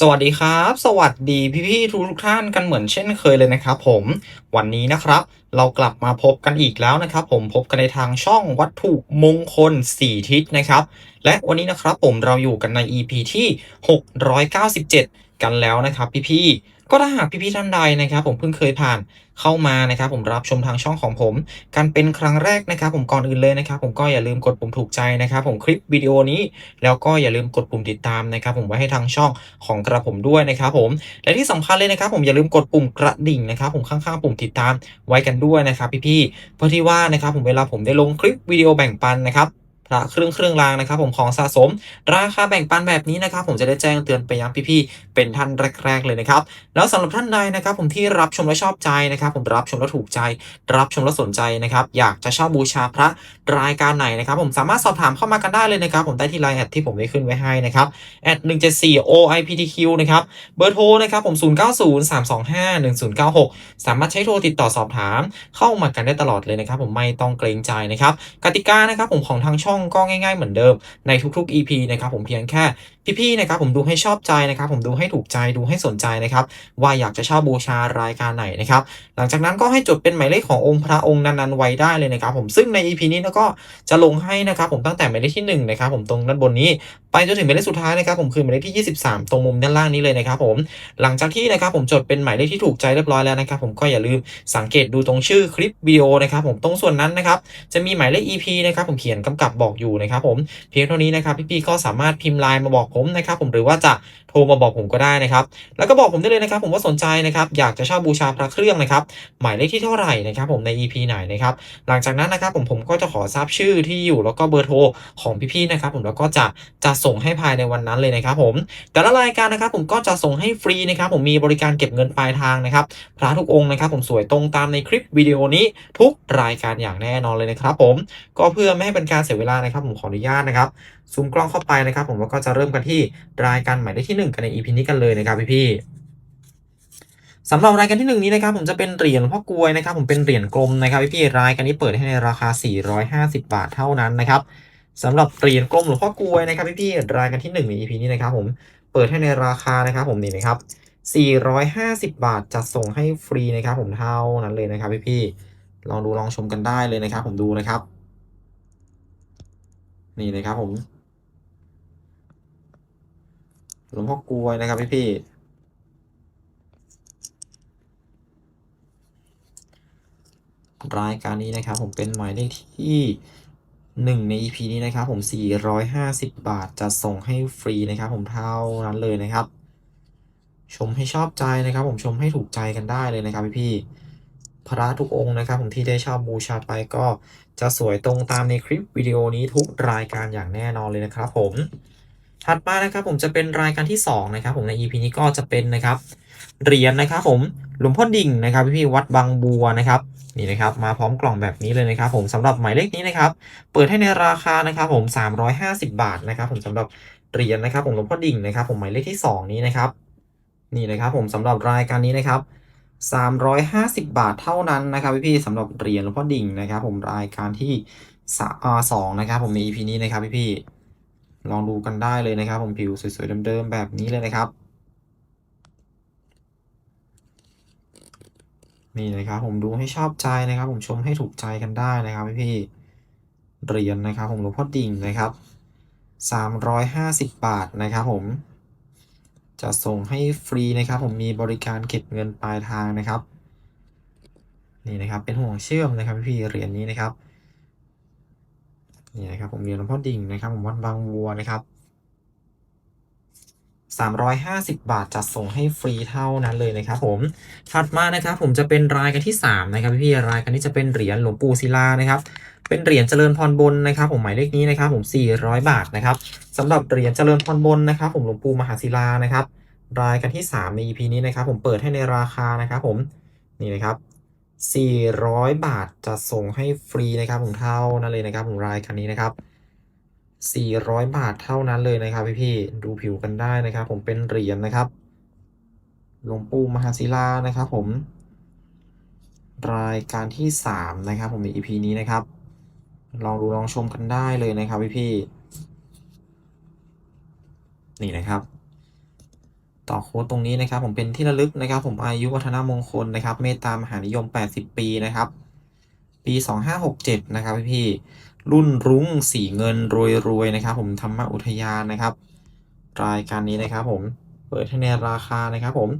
สวัสดีครับ สวัสดีพี่ๆทุกทุกท่านกันเหมือนเช่นเคยเลยนะครับผมวันนี้นะครับ เรากลับมาพบกันอีกแล้วนะครับ ผมพบกันในทางช่องวัตถุมงคล 4 ทิศนะครับ และวันนี้นะครับผมเราอยู่กันใน EP ที่ 697 กันแล้วนะครับ พี่ๆ ก็ถ้าหากพี่ๆท่านใดนะครับผมเพิ่งเคยผ่านเข้ามานะครับผมรับชมทางช่องของผม กันเป็นครั้งแรกนะครับผมก่อนอื่นเลยนะครับผมก็อย่าลืมกดปุ่มถูกใจนะครับผมคลิปวิดีโอนี้ แล้วก็อย่าลืมกดปุ่มติดตามนะครับผมไว้ให้ทางช่องของกระผมด้วยนะครับผมและที่สำคัญเลยนะครับผมอย่าลืมกดปุ่มกระดิ่งนะครับผมข้างๆ ปุ่มติดตามไว้กันด้วยนะครับพี่ๆเพื่อที่ว่านะครับผมเวลาผมได้ลงคลิปวิดีโอแบ่งปันนะครับ พระเครื่องเครื่องรางนะครับผมของสะสม ราคาแบ่งปันแบบนี้นะครับผมจะได้แจ้งเตือนไปยังพี่ๆเป็นท่านแรก ๆ เลยนะครับ แล้วสำหรับท่านใดนะครับผมที่รับชมและชอบใจนะครับ ผมรับชมและถูกใจ รับชมและสนใจนะครับ อยากจะเช่าบูชาพระรายการไหนนะครับ ผมสามารถสอบถามเข้ามากันได้เลยนะครับผมได้ที่ไลน์แอดที่ผมได้ขึ้นไว้ให้นะครับแอด174 OIPTQ นะครับเบอร์โทรนะครับผม0903251096 สามารถใช้โทรติดต่อสอบถาม เข้ามากันได้ตลอดเลยนะครับ ผมไม่ต้องเกรงใจนะครับกติกานะครับผมของทางช่องก็ง่ายๆเหมือนเดิมในทุกๆ EP นะครับผมเพียงแค่พี่ๆนะครับผมดูให้ชอบใจนะครับ ผมดูให้ถูกใจดูให้สนใจนะครับ ว่าอยากจะเช่าบูชารายการไหนนะครับ หลังจากนั้นก็ให้จดเป็นหมายเลขขององค์พระองค์นั้นๆไว้ได้เลยนะครับ ผมซึ่งใน EP นี้นะก็จะลงให้นะครับ ผมตั้งแต่หมายเลขที่1นะครับผมตรงด้านบนนี้ ไปจนถึงหมายเลขสุดท้ายนะครับ ผมคือหมายเลขที่ 23 ตรงมุมด้านล่างนี้เลยนะครับ ผมหลังจากที่นะครับผมจดเป็นหมายเลขที่ถูกใจเรียบร้อยแล้วนะครับ ผมก็อย่าลืมสังเกตดูตรงชื่อคลิปวิดีโอนะครับผมตรงส่วนนั้นนะครับจะมีหมายเลข EP นะครับผมเขียนกำกับบอกอยู่นะครับผมเพียงเท่านี้นะครับพี่ๆก็สามารถพิมพ์ไลน์มาบอกผมนะครับผมหรือว่าจะโทรมาบอกผมก็ได้นะครับแล้วก็บอกผมได้เลยนะครับ ผมว่าสนใจนะครับอยากจะเช่าบูชาพระเครื่องนะครับหมายเลขที่เท่าไหร่นะครับผมใน EP ไหนนะครับหลังจากนั้นนะครับผมผมก็จะขอทราบชื่อที่อยู่แล้วก็เบอร์โทรของพี่ๆนะครับผมแล้วก็จะจะส่งให้ภายในวันนั้นเลยนะครับผมแต่ละรายการนะครับผมก็จะส่งให้ฟรีนะครับผมมีบริการเก็บเงินปลายทางนะครับพระทุกองค์นะครับผมสวยตรงตามในคลิปวิดีโอนี้ทุกรายการอย่างแน่นอนเลยนะครับผมก็เพื่อไม่ให้เป็นการเสียเวลานะครับ ผมขออนุญาตนะครับซูมกล้องเข้าไปนะครับ ผมแล้วก็จะเริ่มกันที่รายการหมายเลขที่ 1 กันใน EP นี้กันเลยนะครับพี่ๆสำหรับรายการที่ 1 นี้นะครับผมจะเป็นเหรียญพ่อกลวยนะครับผมเป็นเหรียญกลมนะครับพี่ๆรายการนี้เปิดให้ในราคา 450 บาทเท่านั้นนะครับสำหรับเหรียญกลมหรือพ่อกลวยนะครับพี่ๆรายการที่ 1 ใน EP นี้นะครับผมเปิดให้ในราคานะครับผมนี่นะครับ450 บาทจะส่งให้ฟรีนะครับผมเท่านั้นเลยนะครับพี่ๆลองดูลองชมกันได้เลยนะครับผมดูนะครับ นี่นะครับผม หลวงพ่อกลวยนะครับพี่พี่รายการนี้นะครับผมเป็นหมายเลขที่หนึ่งใน EP นี้นะครับผม 450 บาทจะส่งให้ฟรีนะครับผมเท่านั้นเลยนะครับ ชมให้ชอบใจนะครับผมชมให้ถูกใจกันได้เลยนะครับพี่พี่พระทุกองค์นะครับผมที่ได้เช่าบูชาไปก็จะสวยตรงตามในคลิปวิดีโอนี้ทุกรายการอย่างแน่นอนเลยนะครับผม ถัดมานะครับผมจะเป็นรายการที่2นะครับผมใน EP นี้ก็จะเป็นนะครับเหรียญนะครับผมหลวงพ่อดิ่งนะครับพี่ๆวัดบางบัวนะครับนี่นะครับมาพร้อมกล่องแบบนี้เลยนะครับผมสำหรับหมายเลขนี้นะครับเปิดให้ในราคานะครับผม 350 บาทนะครับผมสำหรับเหรียญนะครับผมหลวงพ่อดิ่งนะครับผมหมายเลขที่ 2 นี้นะครับนี่นะครับผมสำหรับรายการนี้นะครับ 350 บาทเท่านั้นนะครับพี่ๆสำหรับเหรียญหลวงพ่อดิ่งนะครับผมรายการที่สองนะครับผมใน EP นี้นะครับพี่ๆ ลองดูกันได้เลยนะครับ ผมผิวสวยๆเดิมๆแบบนี้เลยนะครับ นี่นะครับ ผมดูให้ชอบใจนะครับ ผมชมให้ถูกใจกันได้นะครับพี่ๆเหรียญนะครับ ผมหลวงพ่อดิ่งนะครับ 350 บาทนะครับผม จะส่งให้ฟรีนะครับ ผมมีบริการเก็บเงินปลายทางนะครับ นี่นะครับเป็นห่วงเชื่อมนะครับพี่เหรียญนี้นะครับ นี่นะครับผมเหรียญหลวงพ่อดิ่งนะครับผมวัดบางวัวนะครับ350 บาทจัดส่งให้ฟรีเท่านั้นเลยนะครับผม ถัดมานะครับผมจะเป็นรายกันที่ 3 นะครับพี่ๆรายกันนี้จะเป็นเหรียญหลวงปู่ศิลานะครับ เป็นเหรียญเจริญพรบนนะครับ ผมหมายเลขนี้นะครับ ผม 400 บาทนะครับสำหรับเหรียญเจริญพรบนนะครับ ผมหลวงปู่มหาศิลานะครับ รายกันที่ 3 ใน EP นี้นะครับ ผมเปิดให้ในราคานะครับ ผมนี่นะครับ 400 บาทจะส่งให้ฟรีนะครับผมเท่านั้นเลยนะครับผมรายการนี้นะครับ 400 บาทเท่านั้นเลยนะครับพี่ๆดูผิวกันได้นะครับ ผมเป็นเหรียญนะครับหลวงปู่มหาศิลานะครับ ผม รายการที่ 3 นะครับ ผมใน EP นี้นะครับลองดูลองชมกันได้เลยนะครับพี่ๆนี่นะครับ ต่อโค้ดตรงนี้นะครับ ผมเป็นที่ระลึกนะครับ ผมอายุวัฒนมงคลนะครับ เมตตามหานิยม 80 ปีนะครับ ปี 2567 นะครับพี่ๆรุ่นรุ้งสีเงินรวยรวยๆนะครับ ผมธรรมอุทยานนะครับ รายการนี้นะครับ ผมเปิดให้ในราคานะครับผม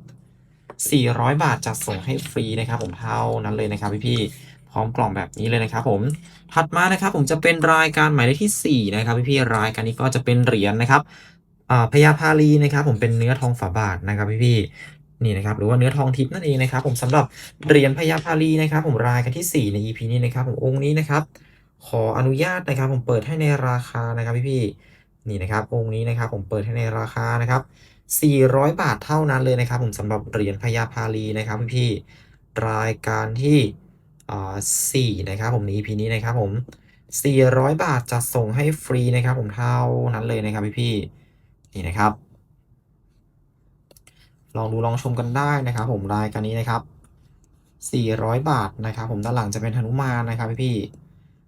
400 บาทจัดส่งให้ฟรีนะครับ ผมเท่านั้นเลยนะครับพี่ๆพร้อมกล่องแบบนี้เลยนะครับผม ถัดมานะครับผมจะเป็นรายการหมายเลขที่ 4 นะครับพี่ๆรายการนี้ก็จะเป็นเหรียญนะครับ พญาพาลีนะครับผมเป็นเนื้อทองฝาบาทนะครับพี่ๆนี่นะครับหรือว่าเนื้อทองทิพย์นั่นเองนะครับผมสำหรับเหรียญพญาพาลีนะครับผมรายการที่ 4 ใน EP นี้นะครับผมองค์นี้นะครับ ขออนุญาตนะครับผมเปิดให้ในราคานะครับพี่ๆนี่นะครับองค์นี้นะครับผมเปิดให้ในราคานะครับ400 บาทเท่านั้นเลยนะครับ ผมสำหรับเหรียญพญาพาลีนะครับพี่ๆรายการที่อ่นะครับผมใน EP นี้นะครับผม400 บาทจะส่งให้ฟรีนะครับผมเท่านั้นเลยนะครับพี่ๆ นี่นะครับ ลองดูลองชมกันได้นะครับ ผมรายการนี้นะครับ 400 บาทนะครับ ผมด้านหลังจะเป็นหนุมานนะครับพี่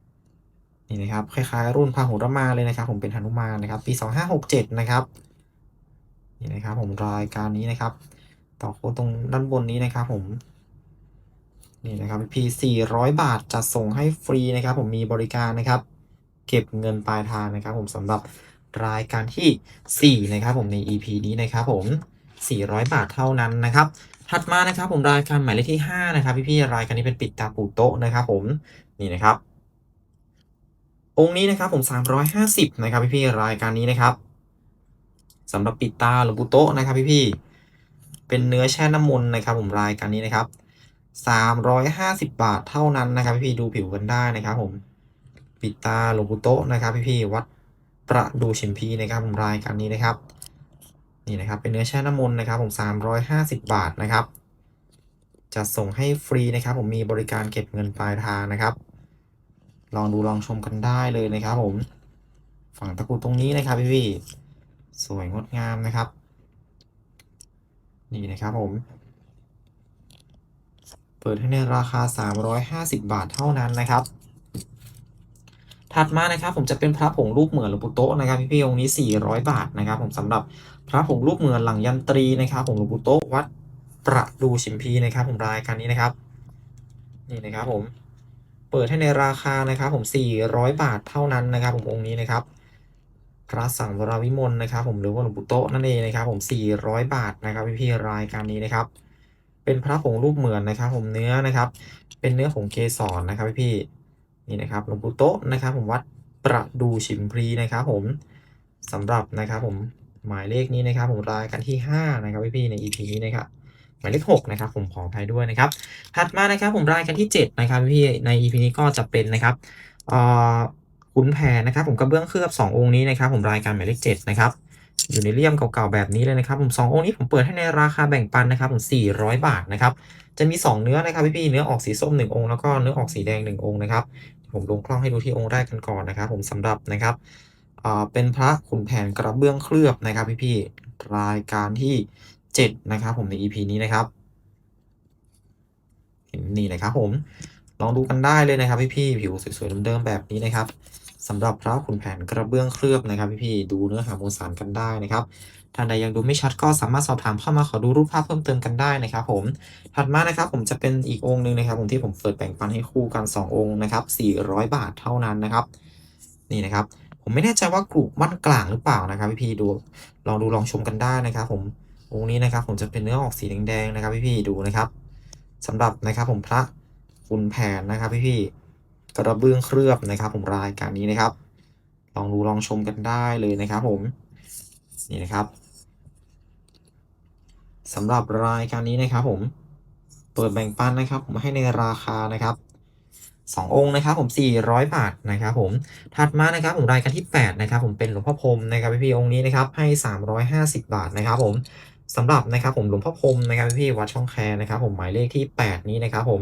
ๆนี่นะครับคล้ายๆรุ่นพาหุรมาเลยนะครับ ผมเป็นหนุมานนะครับ ปี 2567 นะครับนี่นะครับผมรายการนี้นะครับ ต่อโค้ดตรงด้านบนนี้นะครับผมนี่นะครับพี่400 บาทจะส่งให้ฟรีนะครับ ผมมีบริการนะครับ เก็บเงินปลายทางนะครับ ผมสำหรับ รายการที่ 4 นะครับผมใน EP นี้นะครับผม 400 บาทเท่านั้นนะครับ ถัดมานะครับผมรายการหมายเลขที่ 5 นะครับพี่ๆรายการนี้เป็นปิดตาปูโต๊ะนะครับผมนี่นะครับ องค์นี้นะครับผม 350 นะครับพี่ๆรายการนี้นะครับสำหรับปิดตาหลวงปู่โต๊ะนะครับพี่ๆเป็นเนื้อแช่น้ำมนต์นะครับผมรายการนี้นะครับ350 บาทเท่านั้นนะครับพี่ๆดูผิวกันได้นะครับผมปิดตาหลวงปู่โตะนะครับพี่ๆวัด ประดูชิมพีนะครับผมรายการนี้นะครับนี่นะครับเป็นเนื้อแช่น้ำมนต์นะครับผม 350 บาทนะครับจะส่งให้ฟรีนะครับผมมีบริการเก็บเงินปลายทางนะครับ ลองดูลองชมกันได้เลยนะครับผมฝั่งตะกุดตรงนี้นะครับพี่พี่ๆสวยงดงามนะครับ นี่นะครับผม เปิดให้ในราคา 350 บาทเท่านั้นนะครับ ถัดมานะครับผมจะเป็นพระผงรูปเหมือนหลวงปู่โตนะครับพี่ๆองค์นี้ 400 บาทนะครับผมสำหรับพระผงรูปเหมือนหลังยันตรีนะครับผมหลวงปู่โตวัดประดูชิมพีนะครับผมรายการนี้นะครับนี่นะครับผมเปิดให้ในราคานะครับผม 400 บาทเท่านั้นนะครับผมองค์นี้นะครับพระสังวรวิมลนะครับผมหรือว่าหลวงปู่โตนั่นเองนะครับผม 400 บาทนะครับพี่ๆรายการนี้นะครับ เป็นพระผงรูปเหมือนนะครับ ผมเนื้อนะครับ เป็นเนื้อผงเกสรนะครับพี่ๆ นี่นะครับหลวงปู่โต๊ะนะครับ ผมวัดประดูชิมพลีนะครับ ผมสำหรับนะครับ ผมหมายเลขนี้นะครับ ผมรายการที่ 5 นะครับพี่ๆใน EP นี้นะครับหมายเลข6นะครับผมขออภัยด้วยนะครับ ถัดมานะครับผมรายการที่ 7 นะครับพี่ใน EP นี้ก็จะเป็นนะครับขุนแผนนะครับผมกระเบื้องเคลือบ 2 องค์นี้นะครับ ผมรายการหมายเลข7นะครับอยู่ในเลี่ยมเก่าๆแบบนี้เลยนะครับ ผม 2 องค์นี้ผมเปิดให้ในราคาแบ่งปันนะครับ ผม 400 บาทนะครับ จะมี 2 เนื้อนะครับพี่ๆเนื้อออกสีส้ม 1 องค์แล้วก็เนื้อออกสีแดง 1 องค์นะครับ ผมลงกล้องให้ดูที่องค์แรกกันก่อนนะครับ ผมสำหรับนะครับเอ่อเป็นพระขุนแผนกระเบื้องเคลือบนะครับพี่ๆรายการที่7นะครับผมใน EP นี้นะครับนี่นะครับผมลองดูกันได้เลยนะครับพี่ๆผิวสวยๆเดิมๆแบบนี้นะครับ สำหรับพระขุนแผนกระเบื้องเคลือบนะครับพี่ๆดูเนื้อหามวลสารกันได้นะครับท่านใดยังดูไม่ชัดก็สามารถสอบถามเข้ามาขอดูรูปภาพเพิ่มเติมกันได้นะครับผมถัดมานะครับผมจะเป็นอีกองค์หนึ่งนะครับ ผมที่ผมเปิดแบ่งปันให้คู่กัน 2 องค์นะครับ400 บาทเท่านั้นนะครับนี่นะครับผมไม่แน่ใจว่ากลุ่มมั่นกลางหรือเปล่านะครับพี่ๆดูลองดูลองชมกันได้นะครับ ผมองค์นี้นะครับ ผมจะเป็นเนื้อออกสีแดงๆนะครับพี่ๆดูนะครับสำหรับนะครับผมพระขุนแผนนะครับพี่ๆ กระเบื้องเคลือบนะครับ ผมรายการนี้นะครับ ลองดูลองชมกันได้เลยนะครับ ผมนี่นะครับสำหรับรายการนี้นะครับ ผมเปิดแบ่งปันนะครับ ผมให้ในราคานะครับสององค์นะครับ ผม400 บาทนะครับ ผมถัดมานะครับ ผมรายการที่ 8 นะครับ ผมเป็นหลวงพ่อพรมนะครับพี่องค์นี้นะครับ ให้ 350 บาทนะครับ ผมสำหรับนะครับ ผมหลวงพ่อพรมนะครับพี่วัดช่องแคนะครับ ผมหมายเลขที่ 8 นี้นะครับ ผม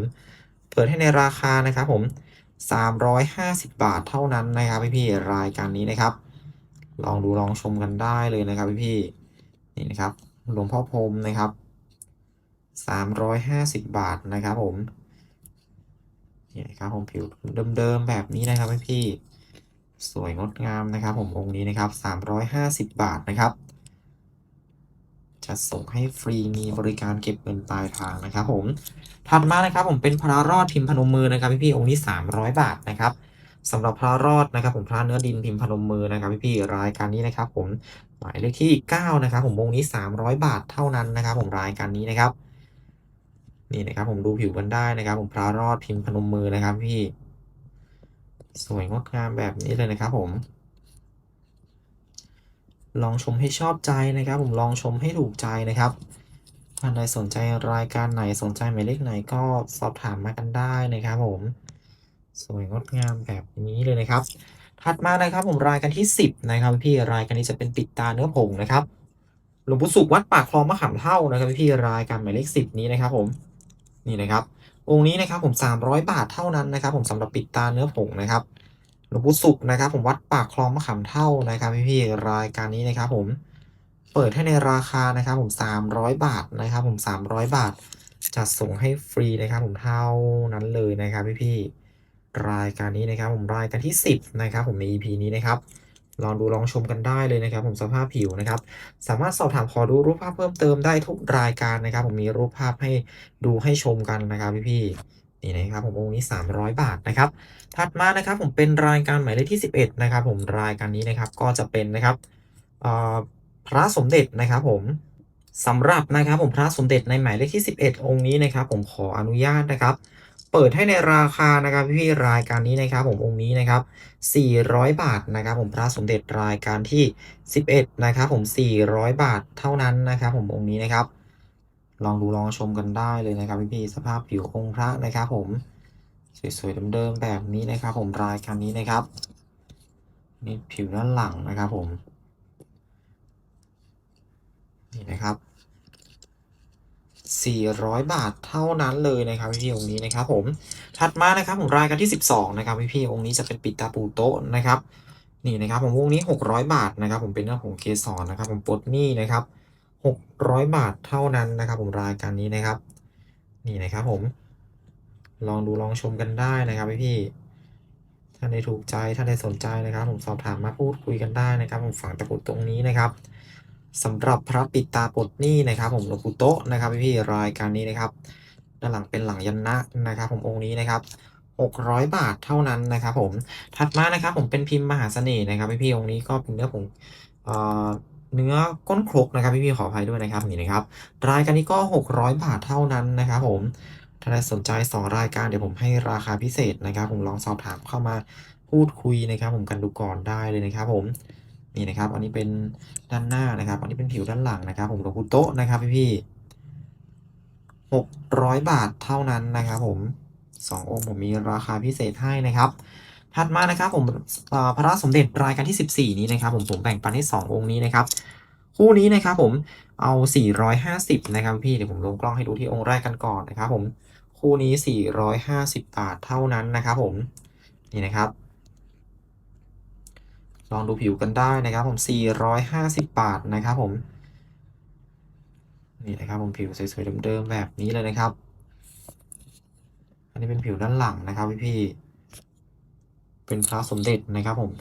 เปิดให้ในราคานะครับ ผม 350 บาทเท่านั้นนะครับพี่ๆรายการนี้นะครับ ลองดูลองชมกันได้เลยนะครับพี่ๆนี่นะครับหลวงพ่อพรมนะครับ 350 บาทนะครับผมนี่นะครับผมผิวเดิมๆแบบนี้นะครับพี่ๆสวยงดงามนะครับผมองค์นี้นะครับ 350 บาทนะครับ จะส่งให้ฟรีมีบริการเก็บเงินปลายทางนะครับผมถัดมานะครับผมเป็นพระรอดพิมพ์พนมมือนะครับพี่ๆองค์นี้ 300 บาทนะครับสำหรับพระรอดนะครับ ผมพระเนื้อดินพิมพ์พนมมือนะครับ พี่ๆรายการนี้นะครับ ผมหมายเลขที่ 9 นะครับ ผมองค์นี้ 300 บาทเท่านั้นนะครับ ผมรายการนี้นะครับ นี่นะครับ ผมดูผิวกันได้นะครับ ผมพระรอดพิมพ์พนมมือนะครับ พี่ สวยงดงามแบบนี้เลยนะครับ ผม ลองชมให้ชอบใจนะครับ ผมลองชมให้ถูกใจนะครับท่านใดสนใจรายการไหนสนใจหมายเลขไหนก็สอบถามมากันได้นะครับผม สวยงดงามแบบนี้เลยนะครับ ถัดมานะครับผมรายการที่ 10 นะครับพี่รายการนี้จะเป็นปิดตาเนื้อผงนะครับหลวงปู่สุขวัดปากคลองมะขามเท่านะครับพี่รายการหมายเลข 10 นี้นะครับผมนี่นะครับองค์นี้นะครับผม 300 บาทเท่านั้นนะครับ ผมสำหรับปิดตาเนื้อผงนะครับ ลวงปู่สุขนะครับ ผมวัดปากคลองมะขามเท่านะครับพี่ๆรายการนี้นะครับ ผมเปิดให้ในราคานะครับ ผม 300 บาทนะครับ ผม 300 บาทจัดส่งให้ฟรีนะครับ ผมเท่านั้นเลยนะครับพี่ๆรายการนี้นะครับ ผมรายการที่ 10 นะครับ ผมใน EP นี้นะครับลองดูลองชมกันได้เลยนะครับ ผมสภาพผิวนะครับ สามารถสอบถามขอดูรูปภาพเพิ่มเติมได้ทุกรายการนะครับ ผมมีรูปภาพให้ดูให้ชมกันนะครับพี่ๆ นี่นะครับผมองค์นี้ 300 บาทนะครับ ถัดมานะครับผมเป็นรายการหมายเลขที่ 11 นะครับ ผมรายการนี้นะครับก็จะเป็นนะครับพระสมเด็จนะครับผมสำหรับนะครับผมพระสมเด็จในหมายเลขที่ 11 องค์นี้นะครับ ผมขออนุญาตนะครับ เปิดให้ในราคานะครับพี่ๆรายการนี้นะครับ ผมองค์นี้นะครับ 400 บาทนะครับ ผมพระสมเด็จรายการที่ 11 นะครับ ผม 400 บาทเท่านั้นนะครับ ผมองค์นี้นะครับ ลองดูลองชมกันได้เลยนะครับพี่ๆสภาพผิวองค์พระนะครับผม สวยๆเดิมๆแบบนี้นะครับผมรายการนี้นะครับนี่ผิวด้านหลังนะครับผม นี่นะครับ 400 บาทเท่านั้นเลยนะครับพี่ๆองค์นี้นะครับผมถัดมานะครับผมรายการที่ 12 นะครับพี่ๆองค์นี้จะเป็นปิดตาปูโต๊ะนะครับ นี่นะครับผมวงนี้ 600 บาทนะครับ ผมเป็นเนื้อผงเกสรนะครับ ผมปลดหนี้นะครับ 600 บาทเท่านั้นนะครับ ผมรายการนี้นะครับ นี่นะครับผม ลองดูลองชมกันได้นะครับพี่ๆท่านใดถูกใจท่านใดสนใจนะครับ ผมสอบถามมาพูดคุยกันได้นะครับ ผมฝังตะกุดตรงนี้นะครับสำหรับพระปิดตาปดนี้นะครับ ผมหลวงปู่โตะนะครับพี่ๆรายการนี้นะครับด้านหลังเป็นหลังยันนะนะครับ ผมองค์นี้นะครับ600 บาทเท่านั้นนะครับ ผมถัดมานะครับ ผมเป็นพิมพ์มหาเสน่ห์นะครับพี่ๆองค์นี้ก็เป็นเนื้อผงเอ่อ เนื้อก้นครกนะครับพี่ๆขออภัยด้วยนะครับนี่นะครับรายการนี้ก็ 600 บาทเท่านั้นนะครับผมถ้าใครสนใจสองรายการเดี๋ยวผมให้ราคาพิเศษนะครับ ผมลองสอบถามเข้ามาพูดคุยนะครับ ผมกันดูก่อนได้เลยนะครับ ผมนี่นะครับ อันนี้เป็นด้านหน้านะครับ อันนี้เป็นผิวด้านหลังนะครับ ผมหลวงปู่โตะนะครับพี่ๆหกร้อยบาทเท่านั้นนะครับ ผมสององค์ผมมีราคาพิเศษให้นะครับ ถัดมานะครับผมพระสมเด็จรายการที่สิบสี่นี้นะครับผมผมแบ่งปันให้สององค์นี้นะครับคู่นี้นะครับผมเอา 450 นะครับพี่เดี๋ยวผมลงกล้องให้ดูที่องค์แรกกันก่อนนะครับผมคู่นี้ 450 บาทเท่านั้นนะครับผมนี่นะครับ ลองดูผิวกันได้นะครับผม 450 บาทนะครับผมนี่นะครับผมผิวสวยๆเดิมๆแบบนี้เลยนะครับ อันนี้เป็นผิวด้านหลังนะครับพี่ๆ เป็นพระสมเด็จนะครับผม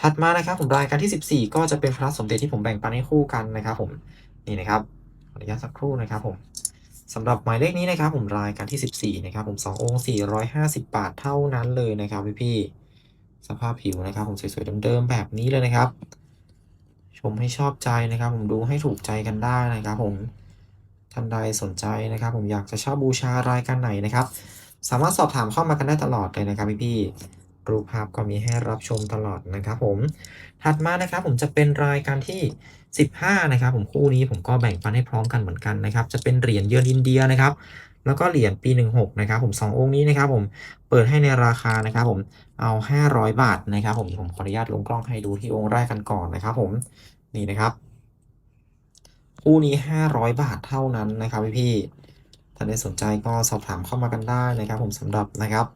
ถัดมานะครับผมรายการที่ 14 ก็จะเป็นพระสมเด็จที่ผมแบ่งปันให้คู่กันนะครับผมนี่นะครับขออนุญาตสักครู่นะครับผมสำหรับหมายเลขนี้นะครับผมรายการที่ 14นะครับผม2องค์450 บาทเท่านั้นเลยนะครับพี่ๆสภาพผิวนะครับ ผมสวยๆเดิมๆแบบนี้เลยนะครับ ชมให้ชอบใจนะครับ ผมดูให้ถูกใจกันได้นะครับ ผมท่านใดสนใจนะครับ ผมอยากจะเช่าบูชารายการไหนนะครับ สามารถสอบถามเข้ามากันได้ตลอดเลยนะครับพี่ๆ รูปภาพก็มีให้รับชมตลอดนะครับผม ถัดมานะครับผมจะเป็นรายการที่ 15 นะครับ ผมคู่นี้ผมก็แบ่งปันให้พร้อมกันเหมือนกันนะครับ จะเป็นเหรียญเยือนอินเดียนะครับ แล้วก็เหรียญปี 16 นะครับ ผม 2 องค์นี้นะครับ ผมเปิดให้ในราคานะครับผมเอา 500 บาทนะครับผมผมขออนุญาตลงกล้องให้ดูที่องค์แรกกันก่อนนะครับ ผมนี่นะครับ คู่นี้ 500 บาทเท่านั้นนะครับพี่ๆท่านใดสนใจก็สอบถามเข้ามากันได้นะครับ ผมสำหรับนะครับ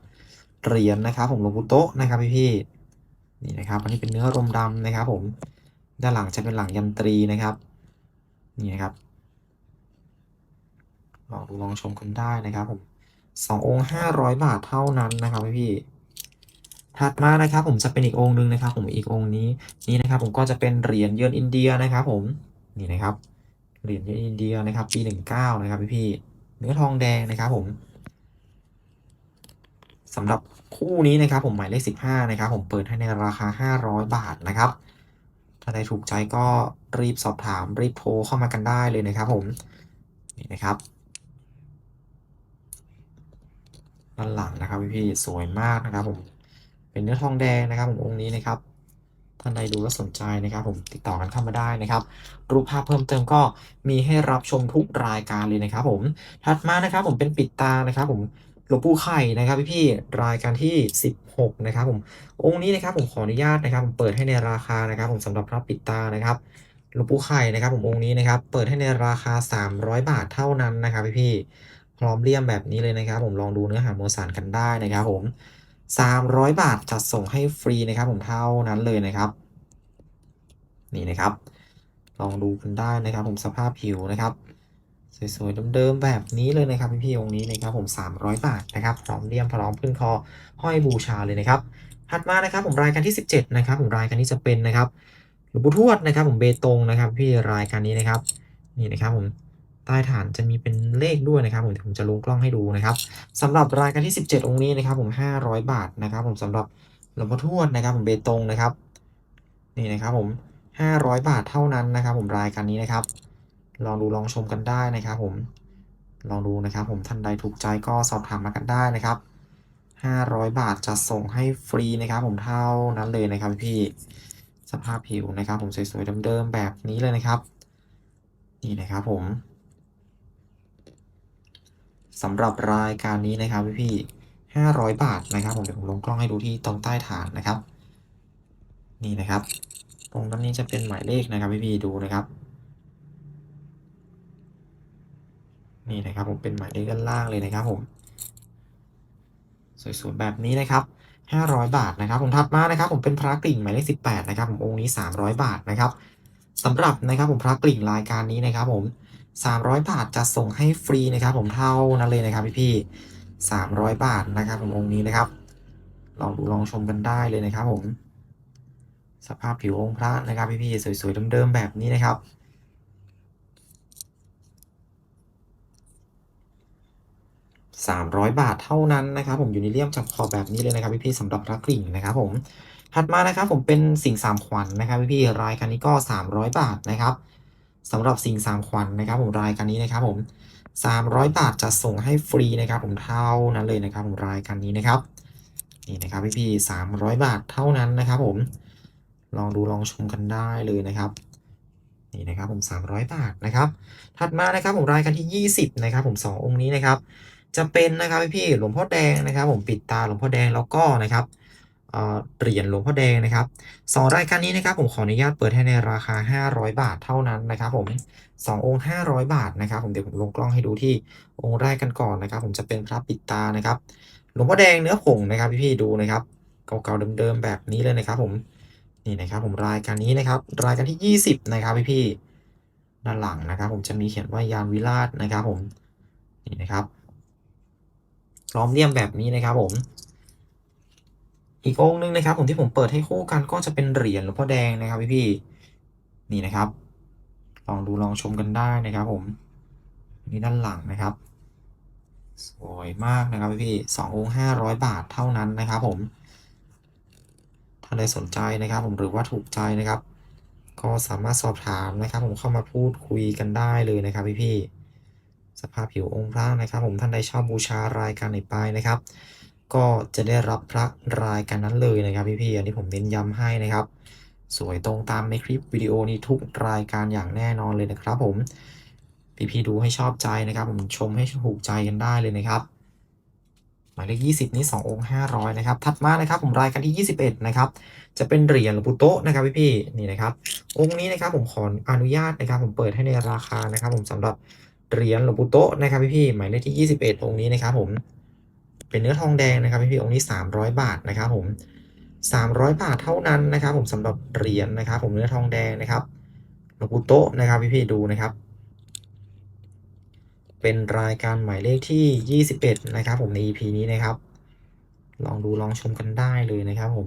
เหรียญนะครับ ผมหลวงปู่โตะนะครับพี่ๆนี่นะครับอันนี้เป็นเนื้อรมดำนะครับ ผมด้านหลังจะเป็นหลังยันตรีนะครับ นี่นะครับลองดูลองชมกันได้นะครับ ผมสององค์500บาทเท่านั้นนะครับพี่ๆถัดมานะครับ ผมจะเป็นอีกองค์หนึงนะครับ ผมอีกองค์นี้นี่นะครับ ผมก็จะเป็นเหรียญเยือนอินเดียนะครับ ผมนี่นะครับเหรียญเยอนอินเดียนะครับ ปี19นะครับพี่ๆเนื้อทองแดงนะครับ ผม สำหรับคู่นี้นะครับผมหมายเลข15นะครับผมเปิดให้ในราคา 500 บาทนะครับถ้าใดถูกใจก็รีบสอบถามรีบโทรเข้ามากันได้เลยนะครับผมนี่นะครับด้านหลังนะครับพี่ๆสวยมากนะครับผมเป็นเนื้อทองแดงนะครับผมองค์นี้นะครับท่านใดดูแล้วสนใจนะครับ ผมติดต่อกันเข้ามาได้นะครับ รูปภาพเพิ่มเติมก็มีให้รับชมทุกรายการเลยนะครับ ผมถัดมานะครับ ผมเป็นปิดตานะครับ ผม หลวงปู่ไข่นะครับพี่ๆรายการที่ 16 นะครับผมองค์นี้นะครับผมขออนุญาตนะครับผมเปิดให้ในราคานะครับผมสำหรับพระปิดตานะครับหลวงปู่ไข่นะครับผมองค์นี้นะครับเปิดให้ในราคา 300 บาทเท่านั้นนะครับพี่ๆพร้อมเลี่ยมแบบนี้เลยนะครับ ผมลองดูเนื้อหามวลสารกันได้นะครับผม 300 บาทจัดส่งให้ฟรีนะครับผมเท่านั้นเลยนะครับนี่นะครับ ลองดูกันได้นะครับ ผมสภาพผิวนะครับ สวยๆเดิมๆแบบนี้เลยนะครับพี่ๆองค์นี้นะครับผม 300 บาทนะครับพร้อมเลี่ยมพร้อมขึ้นคอห้อยบูชาเลยนะครับถัดมานะครับผมรายการที่ 17นะครับผมรายการนี้จะเป็นนะครับหลวงปู่ทวดนะครับ ผมเบตงนะครับ พี่รายการนี้นะครับนี่นะครับผมใต้ฐานจะมีเป็นเลขด้วยนะครับ ผมผมจะลงกล้องให้ดูนะครับสำหรับรายการที่ 17 องค์นี้นะครับ ผม 500 บาทนะครับ ผมสำหรับหลวงพ่อทวดนะครับ ผมเบตงนะครับ นี่นะครับผม 500 บาทเท่านั้นนะครับ ผมรายการนี้นะครับ ลองดูลองชมกันได้นะครับผม ลองดูนะครับผมท่านใดถูกใจก็สอบถามมากันได้นะครับ 500 บาทจะส่งให้ฟรีนะครับ ผมเท่านั้นเลยนะครับพี่สภาพผิวนะครับ ผมสวยๆเดิมๆแบบนี้เลยนะครับ นี่นะครับผมสำหรับรายการนี้นะครับพี่ๆ500บาทนะครับ ผมเดี๋ยวผมลงกล้องให้ดูที่ตรงใต้ฐานนะครับ นี่นะครับ ตรงด้านนี้จะเป็นหมายเลขนะครับพี่ดูนะครับ นี่นะครับผมเป็นหมายเลขด้านล่างเลยนะครับผมสวยๆแบบนี้นะครับ 500 บาทนะครับผมถัดมานะครับผมเป็นพระกลิ่งหมายเลข18นะครับผมองค์นี้ 300 บาทนะครับสำหรับนะครับผมพระกลิ่งรายการนี้นะครับผม 300 บาทจะส่งให้ฟรีนะครับผมเท่านั้นเลยนะครับพี่ๆ300 บาทนะครับผมองค์นี้นะครับลองดูลองชมกันได้เลยนะครับผม สภาพผิวองค์พระนะครับพี่ๆสวยๆเดิมๆแบบนี้นะครับ 300 บาทเท่านั้นนะครับผมอยู่ในเลี่ยมจับขอบแบบนี้เลยนะครับพี่ๆสำหรับระกกลิ่งนะครับผมถัดมานะครับผมเป็นสิ่งสามขวัญนะครับพี่ๆรายการนี้ก็ 300 บาทนะครับสำหรับสิ่งสามขวัญนะครับผมรายการนี้นะครับผม 300 บาทจะส่งให้ฟรีนะครับผมเท่านั้นเลยนะครับผมรายการนี้นะครับนี่นะครับพี่ๆ300บาทเท่านั้นนะครับผมลองดูลองชมกันได้เลยนะครับนี่นะครับผม 300 บาทนะครับถัดมานะครับผมรายการที่ 20นะครับผม2องค์นี้นะครับ จะเป็นนะครับพี่หลวงพ่อแดงนะครับ ผมปิดตาหลวงพ่อแดงแล้วก็นะครับเอ่อเหรียญหลวงพ่อแดงนะครับสองรายการนี้นะครับผมขออนุญาตเปิดให้ในราคา 500 บาทเท่านั้นนะครับผมสององค์ 500 บาทนะครับผมเดี๋ยวผมลงกล้องให้ดูที่องค์แรกกันก่อนนะครับ ผมจะเป็นพระปิดตานะครับ หลวงพ่อแดงเนื้อผงนะครับพี่ๆดูนะครับเก่าๆเดิมๆแบบนี้เลยนะครับ ผมนี่นะครับผมรายการนี้นะครับ รายการที่ 20 นะครับพี่ๆด้านหลังนะครับ ผมจะมีเขียนว่ายานวิราชนะครับ ผมนี่นะครับ พร้อมเลี่ยมแบบนี้นะครับผม อีกองค์หนึงนะครับ ผมที่ผมเปิดให้คู่กันก็จะเป็นเหรียญหลวงพ่อแดงนะครับพี่พี่ๆนี่นะครับ ลองดูลองชมกันได้นะครับ ผมนี่ด้านหลังนะครับ สวยมากนะครับพี่พี่สององค์ห้าร้อยบาทเท่านั้นนะครับ ผมถ้าใดสนใจนะครับ ผมหรือว่าถูกใจนะครับ ก็สามารถสอบถามนะครับ ผมเข้ามาพูดคุยกันได้เลยนะครับพี่พี่ๆ สภาพผิวองค์พระนะครับ ผมท่านใดชอบบูชารายการไหนไปนะครับ ก็จะได้รับพระรายการนั้นเลยนะครับพี่ๆอันนี้ผมเน้นย้ำให้นะครับ สวยตรงตามในคลิปวิดีโอนี้ทุกรายการอย่างแน่นอนเลยนะครับ ผมพี่ๆดูให้ชอบใจนะครับ ผมชมให้ถูกใจกันได้เลยนะครับหมายเลข20 นี้ 2 องค์ 500 นะครับ ถัดมานะครับผมรายการที่ 21 นะครับ จะเป็นเหรียญหลวงปู่โตนะครับพี่ๆนี่นะครับ องค์นี้นะครับผมขออนุญาตนะครับ ผมเปิดให้ในราคานะครับ ผมสำหรับ เหรียญหลวงปู่โตะนะครับพี่ๆหมายเลขที่ 21 องค์นี้นะครับผมเป็นเนื้อทองแดงนะครับพี่ๆองค์นี้ 300 บาทนะครับผม300 บาทเท่านั้นนะครับ ผมสำหรับเหรียญนะครับ ผมเนื้อทองแดงนะครับหลวงปู่โตะนะครับพี่ๆดูนะครับ เป็นรายการหมายเลขที่ 21 นะครับ ผมใน EP นี้นะครับ ลองดูลองชมกันได้เลยนะครับผม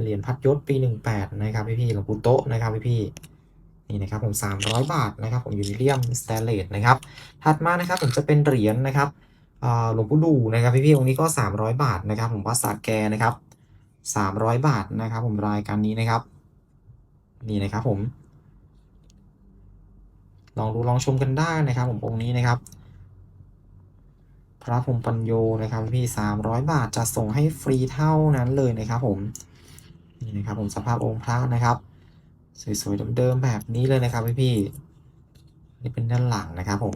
เหรียญพัดยศปี 18 นะครับพี่ๆหลวงปู่โตะนะครับพี่ นี่นะครับผม 300 บาทนะครับผมยูนิเลียมสแตนเลสนะครับถัดมานะครับผมจะเป็นเหรียญนะครับหลวงปู่ดูนะครับพี่ๆองค์นี้ก็ 300 บาทนะครับผมวัดสาแกนะครับ300 บาทนะครับผมรายการนี้นะครับ นี่นะครับผมลองดูลองชมกันได้นะครับ ผมองค์นี้นะครับ พระพรมปัญโยนะครับ พี่300บาทจะส่งให้ฟรีเท่านั้นเลยนะครับ ผมนี่นะครับ ผมสภาพองค์พระนะครับ สวยๆเดิมๆแบบนี้เลยนะครับพี่ๆนี่เป็นด้านหลังนะครับผม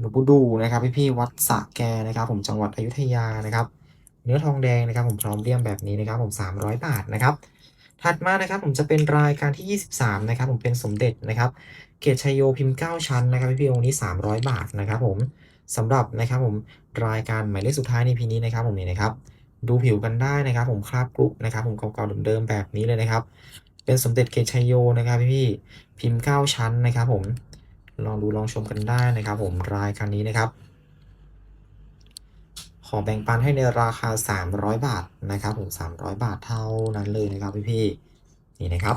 หลวงปู่ดูนะครับพี่ๆวัดสะแกนะครับผมจังหวัดอยุธยานะครับ เนื้อทองแดงนะครับ ผมพร้อมเลี่ยมแบบนี้นะครับผม300 บาทนะครับ ถัดมานะครับผมจะเป็นรายการที่ 23 นะครับ ผมเป็นสมเด็จนะครับ เกตชัยโยพิมพ์ 9 ชั้นนะครับพี่ๆองค์นี้ 300 บาทนะครับ ผมสำหรับนะครับผมรายการหมายเลขสุดท้ายในพีนี้นะครับ ผมนี่นะครับ ดูผิวกันได้นะครับ ผมคราบกรุนะครับ ผมเก่าๆเดิมๆแบบนี้เลยนะครับ เป็นสมเด็จเกตชัยโยนะครับพี่ๆพิมพ์ 9 ชั้นนะครับผมลองดูลองชมกันได้นะครับผมรายการนี้นะครับ ขอแบ่งปันให้ในราคา 300 บาทนะครับผม 300 บาทเท่านั้นเลยนะครับพี่ๆนี่นะครับ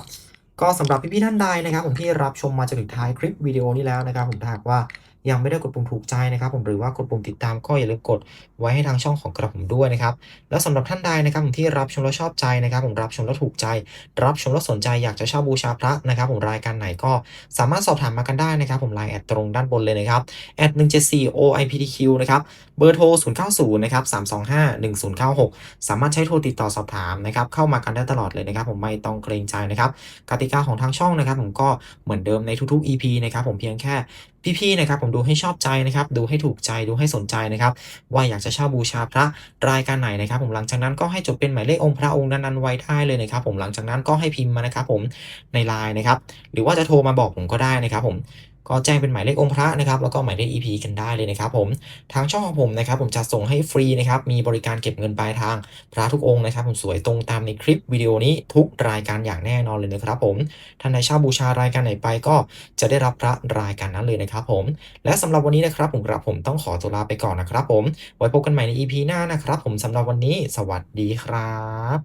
ก็สำหรับพี่ๆท่านใดนะครับ ผมที่รับชมมาจนถึงท้ายคลิปวิดีโอนี้แล้วนะครับ ผมถ้าหากว่า ยังไม่ได้กดปุ่มถูกใจนะครับผมหรือว่ากดปุ่มติดตามก็อย่าลืมกดไว้ให้ทางช่องของกระผมด้วยนะครับแล้วสำหรับท่านใดนะครับผมที่รับชมแล้วชอบใจนะครับผมรับชมแล้วถูกใจ รับชมแล้วสนใจอยากจะเช่าบูชาพระนะครับผมรายการไหนก็สามารถสอบถามมากันได้นะครับผมไลน์แอดตรงด้านบนเลยนะครับแอด174 OIPTQ นะครับเบอร์โทร 090นะครับ325 1096 สามารถใช้โทรติดต่อสอบถามนะครับเข้ามากันได้ตลอดเลยนะครับผมไม่ต้องเกรงใจนะครับกติกาของทางช่องนะครับผมก็เหมือนเดิมในทุกๆ EP นะครับผมเพียงแค่พี่ๆนะครับผมดูให้ชอบใจนะครับดูให้ถูกใจดูให้สนใจนะครับว่าอยากจะเช่าบูชาพระรายการไหนนะครับผมหลังจากนั้นก็ให้จดเป็นหมายเลของค์พระองค์นั้นๆไว้ได้เลยนะครับผมหลังจากนั้นก็ให้พิมพ์มานะครับผมในไลน์นะครับหรือว่าจะโทรมาบอกผมก็ได้นะครับผม ก็แจ้งเป็นหมายเลของค์พระนะครับแล้วก็หมายเลข EP กันได้เลยนะครับผมทางช่องของผมนะครับผมจะส่งให้ฟรีนะครับมีบริการเก็บเงินปลายทางพระทุกองค์นะครับผมสวยตรงตามในคลิปวิดีโอนี้ทุกรายการอย่างแน่นอนเลยนะครับผมท่านใดช่าบูชารายการไหนไปก็จะได้รับพระรายการนั้นเลยนะครับผมและสำหรับวันนี้นะครับผมกระผมต้องขอตัวลาไปก่อนนะครับผมไว้พบกันใหม่ใน EP หน้านะครับผมสำหรับวันนี้ สวัสดีครับ